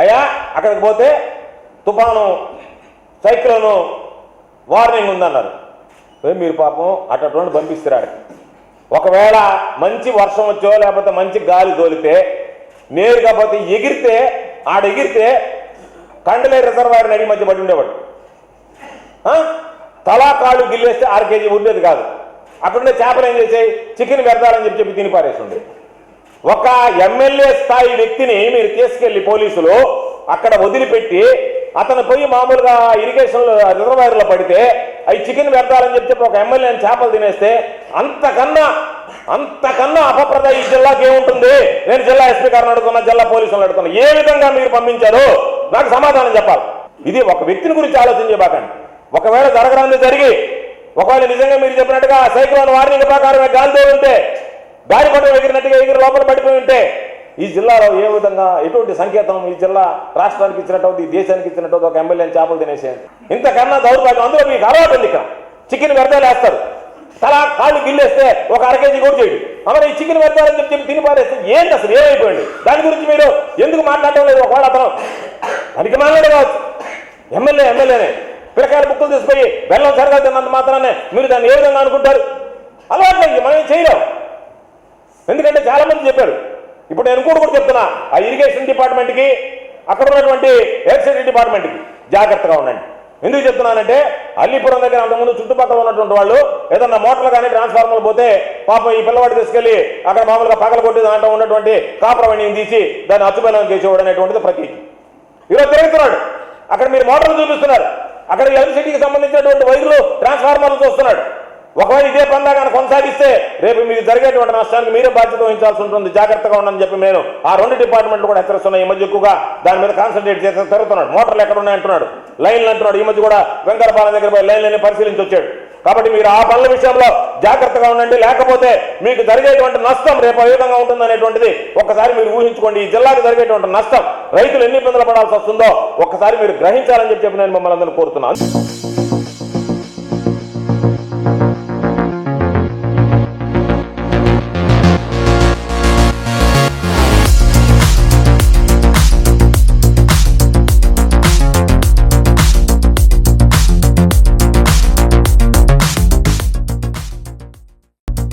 అయ్యా అక్కడికి పోతే తుఫాను సైక్లోను వార్నింగ్ ఉందన్నారు. మీరు పాపం అటువంటి పంపిస్తారు ఒకవేళ మంచి వర్షం వచ్చో లేకపోతే మంచి గాలి తోలితే నేరుగా పోతే ఎగిరితే ఆడ ఎగిరితే కండలే రిజర్వాయర్ నడి మధ్య పడి ఉండేవాడు. తలా కాళ్ళు గిల్లేస్తే ఆరు కేజీ ఉండేది కాదు. అక్కడుండే చేపలు ఏం చేసాయి? చికెన్ పెడతారని చెప్పి చెప్పి తిని పారేసింది ఒక ఎమ్మెల్యే స్థాయి వ్యక్తిని మీరు తీసుకెళ్ళి పోలీసులు అక్కడ వదిలిపెట్టి అతను పోయి మామూలుగా ఇరిగేషన్ రిజర్వాయర్లో పడితే అవి చికెన్ పెడతారని చెప్పి ఒక ఎమ్మెల్యే చేపలు తినేస్తే అంతకన్నా అంతకన్నా అపప్రద ఈ జిల్లాకి ఏముంటుంది? నేను జిల్లా ఎస్పీ గారిని అడుగుతున్నా జిల్లా పోలీసులను అడుగుతున్నా. ఏ విధంగా మీరు పంపించారు? నాకు సమాధానం చెప్పాలి. ఇది ఒక వ్యక్తిని గురించి ఆలోచించబాకండి ఒకవేళ జరగరాంది జరిగి ఒకవేళ నిజంగా మీరు చెప్పినట్టుగా సైక్లోన్ వార్నింగ్ ప్రకారమే గాలి ఉంటే గాలి పట్టం ఎగిరినట్టుగా ఎగిరి లోపల పడిపోయి ఉంటే ఈ జిల్లాలో ఏ విధంగా ఎటువంటి సంకేతం ఈ జిల్లా రాష్ట్రానికి ఇచ్చినట్టు ఈ దేశానికి ఇచ్చినట్టు ఒక ఎమ్మెల్యేని చేపలు తినేసేయండి. ఇంతకన్నా దౌర్భాగ్యం. అందులో మీకు అలవాటు ఉంది ఇక్కడ. చికెన్ వ్యర్థాలు వేస్తారు. తలా కాళ్ళు గిల్లేస్తే ఒక అర కేజీ కూడా చేయడు. అమరు ఈ చికెన్ వ్యర్థాలని చెప్పి చెప్పి తిని పారేస్తే ఏంటి అసలు? ఏమైపోయింది? దాని గురించి మీరు ఎందుకు మాట్లాడటం లేదు? ఒకవేళ అతను దానికి మాట్లాడే ఎమ్మెల్యే ఎమ్మెల్యేనే. పిల్లకాయల బుక్కులు తీసుకుపోయి బెల్లం సరగా తిన్నంత మాత్రానే మీరు దాన్ని ఏ విధంగా అనుకుంటారు? అలవాట్లే మనం ఏం చేయలేం. ఎందుకంటే చాలా మంది చెప్పారు. ఇప్పుడు నేను కూడా చెప్తున్నా. ఆ ఇరిగేషన్ డిపార్ట్మెంట్కి అక్కడ ఉన్నటువంటి ఎలక్ట్రిసిటీ డిపార్ట్మెంట్కి జాగ్రత్తగా ఉండండి. ఎందుకు చెప్తున్నానంటే అల్లిపురం దగ్గర అంతకుముందు చుట్టుపక్కల ఉన్నటువంటి వాళ్ళు ఏదన్నా మోటార్లు కానీ ట్రాన్స్ఫార్మర్లు పోతే పాపం ఈ పిల్లవాడు తీసుకెళ్ళి అక్కడ మామూలుగా పగల కొట్టి దాంట్లో ఉన్నటువంటి కాపురవణిని తీసి దాన్ని అచ్చుబలం చేసేవాడు అనేటువంటిది ప్రతీతి ఈరోజు తిరుగుతున్నాడు. అక్కడ మీరు మోటార్లు చూపిస్తున్నారు. అక్కడ ఎలక్ట్రిసిటీకి సంబంధించినటువంటి వైర్లు ట్రాన్స్ఫార్మర్లు చూస్తున్నాడు. ఒకవేళ ఇదే పందాగాను కొనసాగిస్తే రేపు మీకు జరిగేటువంటి నష్టానికి మీరే బాధ్యత వహించాల్సి ఉంటుంది. జాగ్రత్తగా ఉండని చెప్పి నేను ఆ రెండు డిపార్ట్మెంట్లు కూడా హెచ్చరిస్తున్నాయి. ఈ మధ్య ఎక్కువగా దాని మీద కాన్సన్ట్రేట్ చేసి తిరుగుతున్నాడు. మోటార్లు ఎక్కడ ఉన్నాయి అంటున్నాడు. లైన్లు అంటున్నాడు. ఈ మధ్య కూడా వెంకటపాలెం దగ్గర పోయి లైన్లని పరిశీలించి వచ్చాడు. కాబట్టి మీరు ఆ పనుల విషయంలో జాగ్రత్తగా ఉండండి. లేకపోతే మీకు జరిగేటువంటి నష్టం రేపు ఏ విధంగా ఉంటుందనేటువంటిది ఒక్కసారి మీరు ఊహించుకోండి. ఈ జిల్లాకు జరిగేటువంటి నష్టం రైతులు ఎన్ని ఇబ్బందులు పడాల్సి వస్తుందో ఒక్కసారి మీరు గ్రహించాలని చెప్పి నేను మిమ్మల్ని అందరూ కోరుతున్నాను.